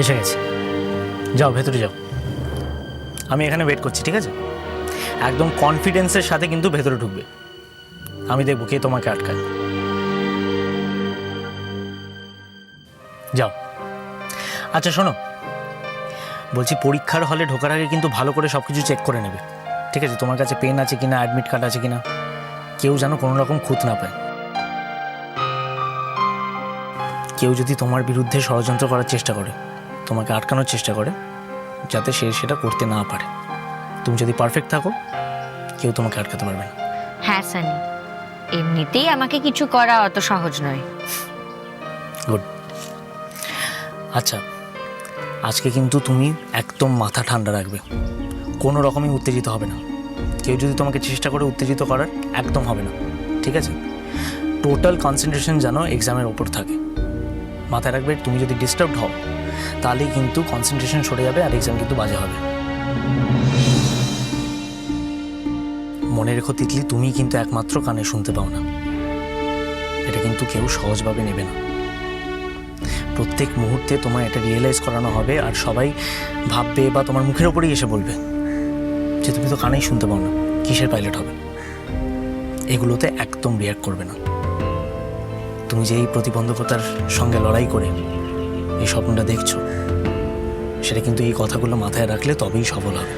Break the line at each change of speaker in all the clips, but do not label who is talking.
এসে গেছি। যাও, ভেতরে যাও। আমি এখানে ওয়েট করছি, ঠিক আছে? একদম কনফিডেন্সের সাথে কিন্তু ভেতরে ঢুকবে। আমি দেখব কে তোমাকে আটকায়। যাও। আচ্ছা শোনো। বলছি, পরীক্ষার হলে ঢোকার আগে কিন্তু ভালো করে সব কিছু চেক করে নেবে। ঠিক আছে? তোমার কাছে পেন আছে কিনা অ্যাডমিট কার্ড আছে কিনা? কেউ যেন কোনো রকম খুঁত না পায়। কেউ যদি তোমার বিরুদ্ধে ষড়যন্ত্র করার চেষ্টা করে। তোমাকে আটকানোর চেষ্টা করে যাতে সে সেটা করতে না পারে। তুমি যদি পারফেক্ট থাকো কেউ তোমাকে আটকাতে পারবে না।
হ্যাঁ সানি। এমনিতেই আমাকে কিছু করা অত সহজ নয়।
গুড আচ্ছা আজকে কিন্তু তুমি একদম মাথা ঠান্ডা রাখবে। কোনো রকমই উত্তেজিত হবে না। কেউ যদি তোমাকে চেষ্টা করে উত্তেজিত করার একদম হবে না। ঠিক আছে? টোটাল কনসেন্ট্রেশন যেন এক্সামের ওপর থাকে। মাথায় রাখবে তুমি যদি ডিস্টার্বড হও তাহলেই কিন্তু কনসেন্ট্রেশন সরে যাবে আর এক্সাম কিন্তু বাজে হবে। মনে রেখো তিতলি তুমি কিন্তু একমাত্র কানে শুনতে পাও না। এটা কিন্তু কেউ সহজভাবে নেবে না। প্রত্যেক মুহূর্তে তোমায় এটা রিয়েলাইজ করানো হবে আর সবাই ভাববে বা তোমার মুখের ওপরেই এসে বলবে যে তুমি তো কানেই শুনতে পাও না, কিসের পাইলট হবে? এগুলোতে একদম রিয়াক্ট করবে না। তুমি যে এই প্রতিবন্ধকতার সঙ্গে লড়াই করে এই স্বপ্নটা দেখছ? সেটা কিন্তু এই কথাগুলো মাথায় রাখলে তবেই সফল হবে।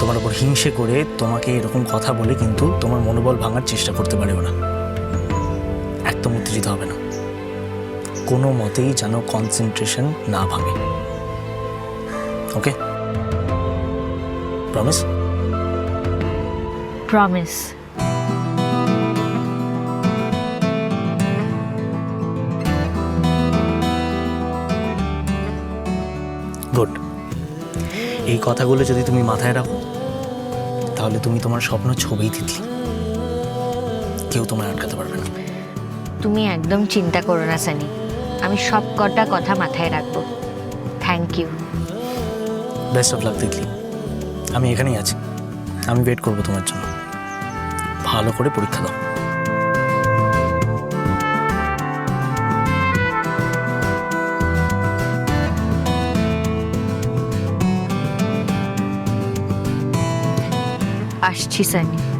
তোমার উপর হিংসে করে তোমাকে এরকম কথা বলে কিন্তু তোমার মনোবল ভাঙার চেষ্টা করতে পারেও না। একদম উত্তেজিত হবে না। কোনো মতেই যেন কনসেন্ট্রেশন না ভাঙে। Okay promise
promise
good. এই কথাগুলো যদি তুমি মাথায় রাখো তাহলে তুমি তোমার স্বপ্ন ছবিই তিতলি। কেউ তোমায় আটকাতে পারবে না।
তুমি একদম চিন্তা করো না সানি। আমি সব কটা কথা মাথায় রাখব। Thank you
best of luck Titli. আমি এখানেই আছি। আমি ওয়েট করব তোমার জন্য। ভালো করে পরীক্ষা দাও।
আসছি সানি।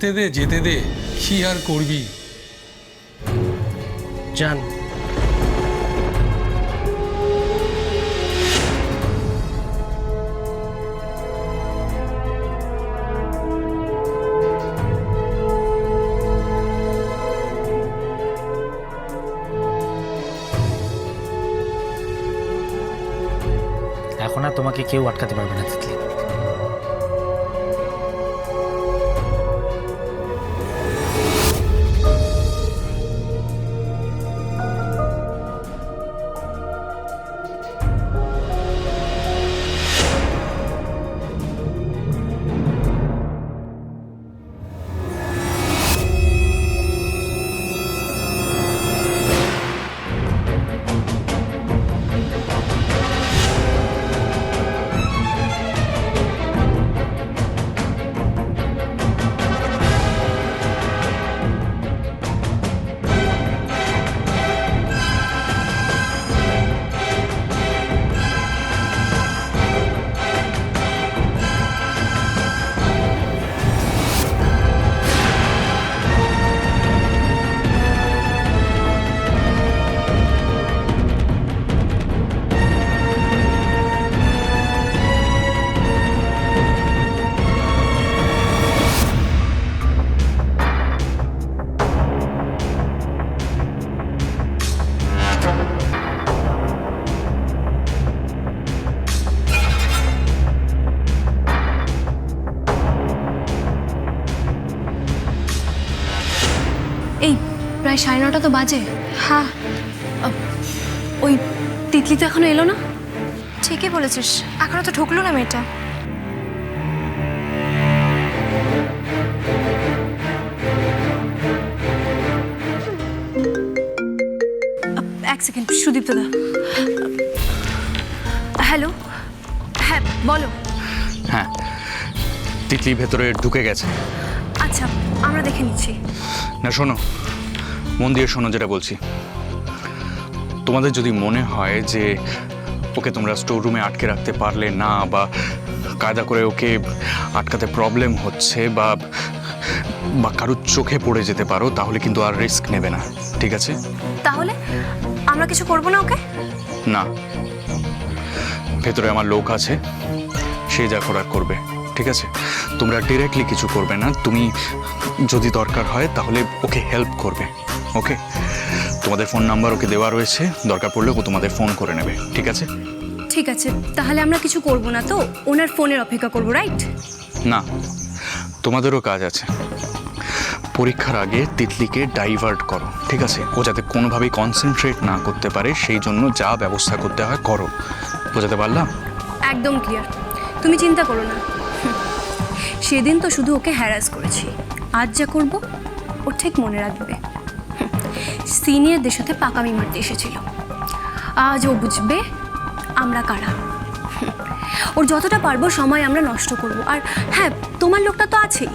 যেতে দে যেতে দে, কি আর করবি?
জান। এখন আর তোমাকে কেউ আটকাতে পারবে না, তিতলি।
প্রায় সাড়ে নটা তো বাজে। হ্যাঁ ওই তিতলি তো এখনও এলো না?
ঠিকই বলেছিস এখনও তো ঢুকলো না মেয়েটা।
এক সেকেন্ড সুদীপ্ত দা। হ্যালো? হ্যাঁ বলো।
হ্যাঁ তিতলি ভেতরে ঢুকে গেছে।
আচ্ছা আমরা দেখে নিচ্ছি।
না শোনো মন দিয়ে শোনো যেটা বলছি। তোমাদের যদি মনে হয় যে ওকে তোমরা স্টোর রুমে আটকে রাখতে পারলে না বা কায়দা করে ওকে আটকাতে প্রবলেম হচ্ছে বা বা কারোর চোখে পড়ে যেতে পারো তাহলে কিন্তু আর রিস্ক নেবে না ঠিক আছে?
তাহলে আমরা কিছু করব না ওকে?
না। ভেতরে আমার লোক আছে সে যা করার করবে ঠিক আছে? তোমরা ডিরেক্টলি কিছু করবে না তুমি যদি দরকার হয় তাহলে ওকে হেল্প করবে। ওকে? তোমাদের ফোন নাম্বার ওকে দেওয়া রয়েছে। দরকার পড়লে ও তোমাদের ফোন করে নেবে ঠিক আছে?
ঠিক আছে তাহলে আমরা কিছু করব না তো? ওনার ফোনের অপেক্ষা করব রাইট?
না তোমাদেরও কাজ আছে। পরীক্ষার আগে তিতলিকে ডাইভার্ট করো ঠিক আছে? ও যাতে কোনোভাবেই কনসেন্ট্রেট না করতে পারে সেই জন্য যা ব্যবস্থা করতে হয় করো। বোঝাতে পারলাম?
একদম ক্লিয়ার তুমি চিন্তা করো না। সেদিন তো শুধু ওকে হ্যারাস করেছি। আজ যা করব ও ঠিক মনে রাখবে। সিনিয়রদের সাথে পাকামি মারতে এসেছিল। আজ ও বুঝবে আমরা কারা। ওর যতটা পারব সময় আমরা নষ্ট করব। আর হ্যাঁ তোমার লোকটা তো আছেই।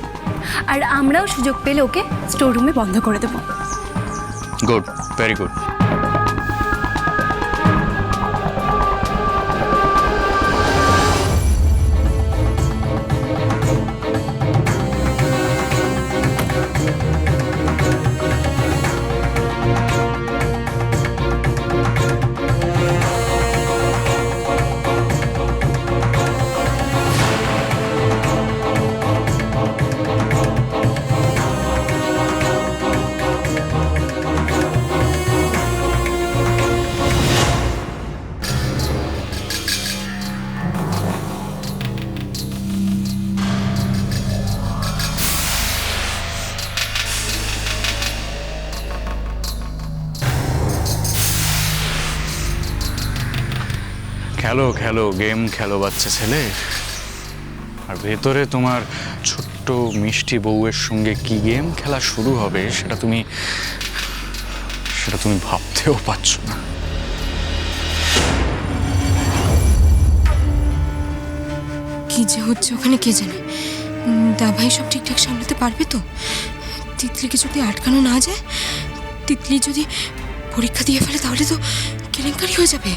আর আমরাও সুযোগ পেলে ওকে স্টোর রুমে বন্ধ করে দেবো।
গুড ভেরি গুড খেলো খেলো, গেম খেলো বাচ্চা ছেলে। আর ভেতরে তোমার ছোট্ট মিষ্টি বউয়ের সঙ্গে কি গেম খেলা শুরু হবে সেটা তুমি সেটা তুমি ভাবতেও পারছ না।
কি যে হচ্ছে ওখানে কে জানে? দাভাই সব ঠিকঠাক সামলাতে পারবে তো? তিতলিকে যদি আটকানো না যায়? তিতলি যদি পরীক্ষা দিয়ে ফেলে তাহলে তো কেলেঙ্কারি হয়ে যাবে।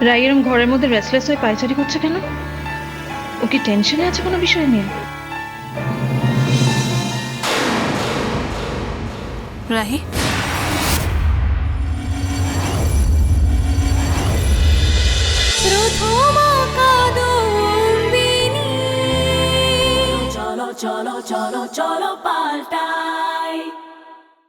রাই এরম ঘরের মধ্যে রেসলেস হয়ে পায়চারি করছে কেন? ও কি টেনশনে আছে কোনো বিষয় নিয়ে?
Rahi?
cholo, cholo, cholo, cholo, palta.